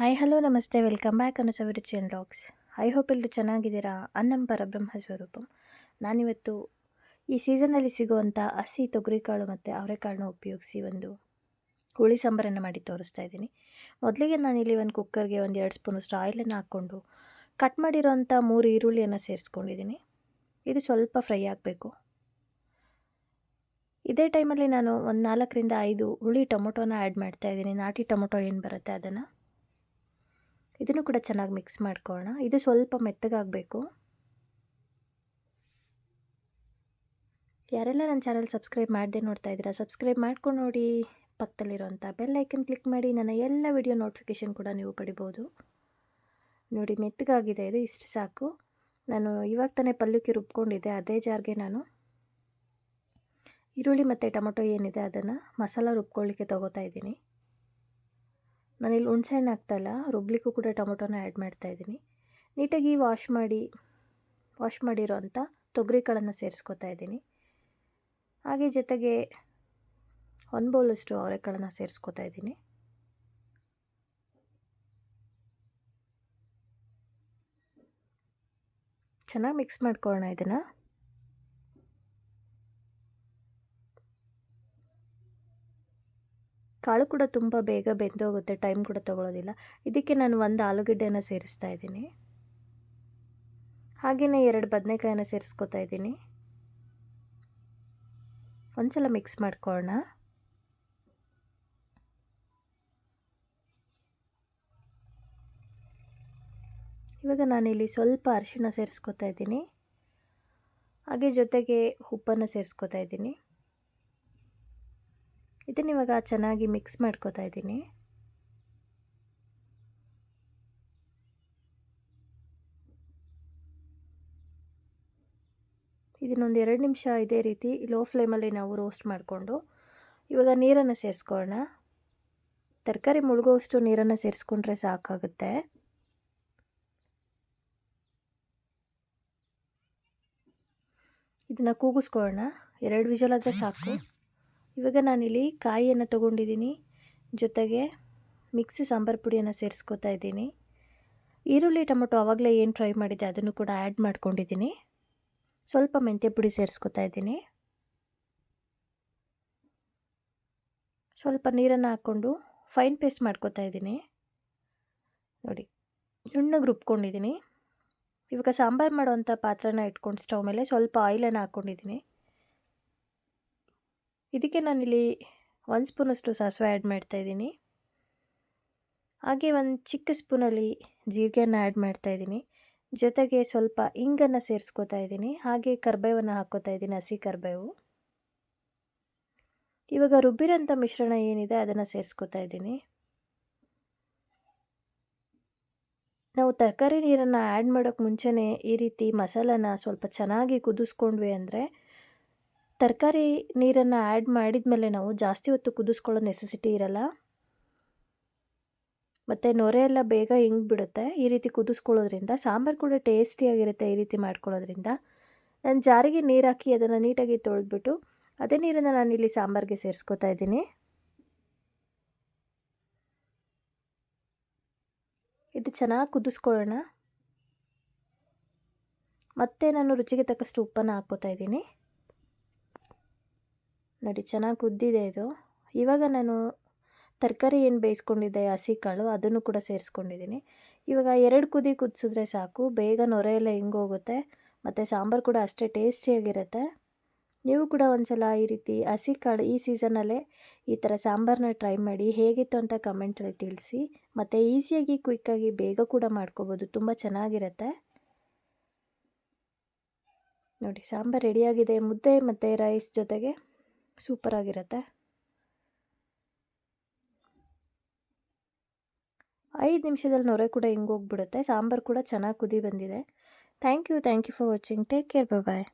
Hi hello namaste welcome back ಅನ್ನೋ Saviruchi and logs I hope ಎಲ್ಲರೂ ಚೆನ್ನಾಗಿದ್ದೀರಾ? ಅನ್ನಂ ಪರಬ್ರಹ್ಮ ಸ್ವರೂಪಂ. ನಾನಿವತ್ತು ಈ ಸೀಸನಲ್ಲಿ ಸಿಗುವಂಥ ಹಸಿ ತೊಗರಿಕಾಳು ಮತ್ತು ಅವರೆಕಾಳನ್ನ ಉಪಯೋಗಿಸಿ ಒಂದು ಹುಳಿ ಸಾಂಬಾರನ್ನು ಮಾಡಿ ತೋರಿಸ್ತಾ ಇದ್ದೀನಿ. ಮೊದಲಿಗೆ ನಾನಿಲ್ಲಿ ಒಂದು ಕುಕ್ಕರ್ಗೆ ಒಂದು ಎರಡು ಸ್ಪೂನಷ್ಟು ಆಯಿಲನ್ನು ಹಾಕ್ಕೊಂಡು ಕಟ್ ಮಾಡಿರೋಂಥ ಮೂರು ಈರುಳ್ಳಿಯನ್ನು ಸೇರಿಸ್ಕೊಂಡಿದ್ದೀನಿ. ಇದು ಸ್ವಲ್ಪ ಫ್ರೈ ಆಗಬೇಕು. ಇದೇ ಟೈಮಲ್ಲಿ ನಾನು ಒಂದು ನಾಲ್ಕರಿಂದ ಐದು ಹುಳಿ ಟೊಮೊಟೊನ ಆ್ಯಡ್ ಮಾಡ್ತಾ ಇದ್ದೀನಿ. ನಾಟಿ ಟೊಮೊಟೊ ಏನು ಬರುತ್ತೆ ಅದನ್ನು? ಇದನ್ನು ಕೂಡ ಚೆನ್ನಾಗಿ ಮಿಕ್ಸ್ ಮಾಡ್ಕೊಳ್ಳೋಣ. ಇದು ಸ್ವಲ್ಪ ಮೆತ್ತಗಾಗಬೇಕು. ಯಾರೆಲ್ಲ ನನ್ನ ಚಾನಲ್ ಸಬ್ಸ್ಕ್ರೈಬ್ ಮಾಡದೆ ನೋಡ್ತಾ ಇದ್ದೀರಾ ಸಬ್ಸ್ಕ್ರೈಬ್ ಮಾಡ್ಕೊಂಡು ನೋಡಿ. ಪಕ್ಕದಲ್ಲಿರುವಂಥ ಬೆಲ್ ಐಕನ್ ಕ್ಲಿಕ್ ಮಾಡಿ, ನನ್ನ ಎಲ್ಲ ವಿಡಿಯೋ ನೋಟಿಫಿಕೇಷನ್ ಕೂಡ ನೀವು ಪಡಿಬೋದು. ನೋಡಿ, ಮೆತ್ತಗಾಗಿದೆ ಇದು, ಇಷ್ಟು ಸಾಕು. ನಾನು ಇವಾಗ ತಾನೇ ಪಲ್ಯಕ್ಕೆ ರುಬ್ಕೊಂಡಿದ್ದೆ, ಅದೇ ಜಾರ್ಗೆ ನಾನು. ಈರುಳ್ಳಿ ಮತ್ತು ಟೊಮೊಟೊ ಏನಿದೆ ಅದನ್ನು ಮಸಾಲ ರುಬ್ಕೊಳ್ಳಿಕ್ಕೆ ತೊಗೋತಾ ಇದ್ದೀನಿ. ನಾನಿಲ್ಲಿ ಹುಣ್ಸೆಹಣ್ಣು ಹಾಕ್ತಾಯಿಲ್ಲ, ರುಬ್ಲಿಕ್ಕೂ ಕೂಡ ಟೊಮೊಟೊನ ಆ್ಯಡ್ ಮಾಡ್ತಾಯಿದ್ದೀನಿ. ನೀಟಾಗಿ ವಾಶ್ ಮಾಡಿ ವಾಶ್ ಮಾಡಿರೋ ಅಂಥ ತೊಗರಿ ಸೇರಿಸ್ಕೊತಾ ಇದ್ದೀನಿ. ಹಾಗೆ ಜೊತೆಗೆ ಒಂದು ಬೌಲಷ್ಟು ಅವರೆಕಾಳನ್ನು ಸೇರಿಸ್ಕೊತಾ ಇದ್ದೀನಿ. ಚೆನ್ನಾಗಿ ಮಿಕ್ಸ್ ಮಾಡ್ಕೊಳ್ಳೋಣ ಇದನ್ನು. ಕಾಳು ಕೂಡ ತುಂಬ ಬೇಗ ಬೆಂದೋಗುತ್ತೆ, ಟೈಮ್ ಕೂಡ ತೊಗೊಳ್ಳೋದಿಲ್ಲ ಇದಕ್ಕೆ ನಾನು ಒಂದು ಆಲೂಗಡ್ಡೆಯನ್ನು ಸೇರಿಸ್ತಾ ಇದ್ದೀನಿ. ಹಾಗೆಯೇ ಎರಡು ಬದನೆಕಾಯನ್ನು ಸೇರಿಸ್ಕೊತಾ ಇದ್ದೀನಿ. ಒಂದ್ಸಲ ಮಿಕ್ಸ್ ಮಾಡ್ಕೊಳ್ಳೋಣ. ಇವಾಗ ನಾನಿಲ್ಲಿ ಸ್ವಲ್ಪ ಅರಿಶಿಣ ಸೇರಿಸ್ಕೊತಾ ಇದ್ದೀನಿ. ಹಾಗೆ ಜೊತೆಗೆ ಉಪ್ಪನ್ನು ಸೇರಿಸ್ಕೊತಾ ಇದ್ದೀನಿ. ಇದನ್ನ ಇವಾಗ ಚೆನ್ನಾಗಿ ಮಿಕ್ಸ್ ಮಾಡ್ಕೋತಾ ಇದ್ದೀನಿ. ಇದನ್ನೊಂದು ಎರಡು ನಿಮಿಷ ಇದೇ ರೀತಿ ಲೋ ಫ್ಲೇಮಲ್ಲಿ ನಾವು ರೋಸ್ಟ್ ಮಾಡಿಕೊಂಡು, ಇವಾಗ ನೀರನ್ನು ಸೇರಿಸ್ಕೊಳ್ಳೋಣ. ತರಕಾರಿ ಮುಳುಗೋಷ್ಟು ನೀರನ್ನು ಸೇರಿಸ್ಕೊಂಡ್ರೆ ಸಾಕಾಗುತ್ತೆ. ಇದನ್ನು ಕೂಗಿಸ್ಕೊಳ್ಳೋಣ. ಎರಡು ವಿಜಲ್ ಆದರೆ ಸಾಕು. ಇವಾಗ ನಾನಿಲ್ಲಿ ಕಾಯಿಯನ್ನು ತೊಗೊಂಡಿದ್ದೀನಿ, ಜೊತೆಗೆ ಮಿಕ್ಸಿ ಸಾಂಬಾರು ಪುಡಿಯನ್ನು ಸೇರಿಸ್ಕೋತಾ ಇದ್ದೀನಿ. ಈರುಳ್ಳಿ, ಟೊಮೊಟೊ ಆವಾಗಲೇ ಏನು ಫ್ರೈ ಮಾಡಿದ್ದೆ ಅದನ್ನು ಕೂಡ ಆ್ಯಡ್ ಮಾಡ್ಕೊಂಡಿದ್ದೀನಿ. ಸ್ವಲ್ಪ ಮೆಂತ್ಯ ಪುಡಿ ಸೇರಿಸ್ಕೋತಾ ಇದ್ದೀನಿ. ಸ್ವಲ್ಪ ನೀರನ್ನು ಹಾಕ್ಕೊಂಡು ಫೈನ್ ಪೇಸ್ಟ್ ಮಾಡ್ಕೋತಾ ಇದ್ದೀನಿ. ನೋಡಿ, ನುಣ್ಣಗೆ ರುಬ್ಕೊಂಡಿದ್ದೀನಿ. ಇವಾಗ ಸಾಂಬಾರು ಮಾಡುವಂಥ ಪಾತ್ರನ ಇಟ್ಕೊಂಡು ಸ್ಟವ್ ಮೇಲೆ ಸ್ವಲ್ಪ ಆಯಿಲನ್ನು ಹಾಕ್ಕೊಂಡಿದ್ದೀನಿ. ಇದಕ್ಕೆ ನಾನಿಲ್ಲಿ ಒಂದು ಸ್ಪೂನಷ್ಟು ಸಾಸಿವೆ ಆ್ಯಡ್ ಮಾಡ್ತಾಯಿದ್ದೀನಿ ಹಾಗೆ ಒಂದು ಚಿಕ್ಕ ಸ್ಪೂನಲ್ಲಿ ಜೀರಿಗೆಯನ್ನು ಆ್ಯಡ್ ಮಾಡ್ತಾಯಿದ್ದೀನಿ ಜೊತೆಗೆ ಸ್ವಲ್ಪ ಇಂಗನ್ನು ಸೇರಿಸ್ಕೋತಾ ಇದ್ದೀನಿ. ಹಾಗೆ ಕರ್ಬೇವನ್ನು ಹಾಕೋತಾ ಇದ್ದೀನಿ, ಹಸಿ ಕರ್ಬೇವು. ಇವಾಗ ರುಬ್ಬಿರೋಂಥ ಮಿಶ್ರಣ ಏನಿದೆ ಅದನ್ನು ಸೇರಿಸ್ಕೋತಾ ಇದ್ದೀನಿ. ನಾವು ತರಕಾರಿ ನೀರನ್ನು ಆ್ಯಡ್ ಮಾಡೋಕ್ಕೆ ಮುಂಚೆನೇ ಈ ರೀತಿ ಮಸಾಲನ ಸ್ವಲ್ಪ ಚೆನ್ನಾಗಿ ಕುದಿಸ್ಕೊಂಡ್ವಿ ಅಂದರೆ ತರಕಾರಿ ನೀರನ್ನು ಆ್ಯಡ್ ಮಾಡಿದ ಮೇಲೆ ನಾವು ಜಾಸ್ತಿ ಹೊತ್ತು ಕುದಿಸ್ಕೊಳ್ಳೋ ನೆಸೆಸಿಟಿ ಇರಲ್ಲ. ಮತ್ತು ನೊರೆ ಎಲ್ಲ ಬೇಗ ಹಿಂಗೆ ಬಿಡುತ್ತೆ. ಈ ರೀತಿ ಕುದಿಸ್ಕೊಳ್ಳೋದ್ರಿಂದ ಸಾಂಬಾರು ಕೂಡ ಟೇಸ್ಟಿಯಾಗಿರುತ್ತೆ ಈ ರೀತಿ ಮಾಡ್ಕೊಳ್ಳೋದ್ರಿಂದ. ನಾನು ಜಾರಿಗೆ ನೀರು ಹಾಕಿ ಅದನ್ನು ನೀಟಾಗಿ ತೊಳೆದ್ಬಿಟ್ಟು ಅದೇ ನೀರನ್ನು ನಾನು ಇಲ್ಲಿ ಸಾಂಬಾರಿಗೆ ಸೇರಿಸ್ಕೊತಾ ಇದ್ದೀನಿ. ಇದು ಚೆನ್ನಾಗಿ ಕುದಿಸ್ಕೊಳ್ಳೋಣ. ಮತ್ತೆ ನಾನು ರುಚಿಗೆ ತಕ್ಕಷ್ಟು ಉಪ್ಪನ್ನು ಹಾಕ್ಕೋತಾ ಇದ್ದೀನಿ. ನೋಡಿ, ಚೆನ್ನಾಗಿ ಕುದ್ದಿದೆ ಇದು. ಇವಾಗ ನಾನು ತರಕಾರಿ ಏನು ಬೇಯಿಸ್ಕೊಂಡಿದ್ದೆ, ಹಸಿ ಕಾಳು, ಅದನ್ನು ಕೂಡ ಸೇರಿಸ್ಕೊಂಡಿದ್ದೀನಿ. ಇವಾಗ ಎರಡು ಕುದಿ ಕುದಿಸಿದ್ರೆ ಸಾಕು. ಬೇಗ ನೊರೆ ಎಲ್ಲ ಹಿಂಗೋಗುತ್ತೆ ಮತ್ತು ಸಾಂಬಾರು ಕೂಡ ಅಷ್ಟೇ ಟೇಸ್ಟಿಯಾಗಿರುತ್ತೆ. ನೀವು ಕೂಡ ಒಂದ್ಸಲ ಈ ರೀತಿ ಹಸಿ ಕಾಳು ಈ ಸೀಸನಲ್ಲೇ ಈ ಥರ ಸಾಂಬಾರನ್ನ ಟ್ರೈ ಮಾಡಿ, ಹೇಗಿತ್ತು ಅಂತ ಕಮೆಂಟಲ್ಲಿ ತಿಳಿಸಿ. ಮತ್ತು ಈಸಿಯಾಗಿ, ಕ್ವಿಕ್ಕಾಗಿ ಬೇಗ ಕೂಡ ಮಾಡ್ಕೋಬೋದು. ತುಂಬ ಚೆನ್ನಾಗಿರುತ್ತೆ. ನೋಡಿ, ಸಾಂಬಾರು ರೆಡಿಯಾಗಿದೆ ಮುದ್ದೆ ಮತ್ತು ರೈಸ್ ಜೊತೆಗೆ ಸೂಪರಾಗಿರುತ್ತೆ. ಐದು ನಿಮಿಷದಲ್ಲಿ ನೊರೆ ಕೂಡ ಹಿಂಗೆ ಹೋಗ್ಬಿಡುತ್ತೆ. ಸಾಂಬಾರು ಕೂಡ ಚೆನ್ನಾಗಿ ಕುದಿ ಬಂದಿದೆ. Thank you thank you for watching take care bye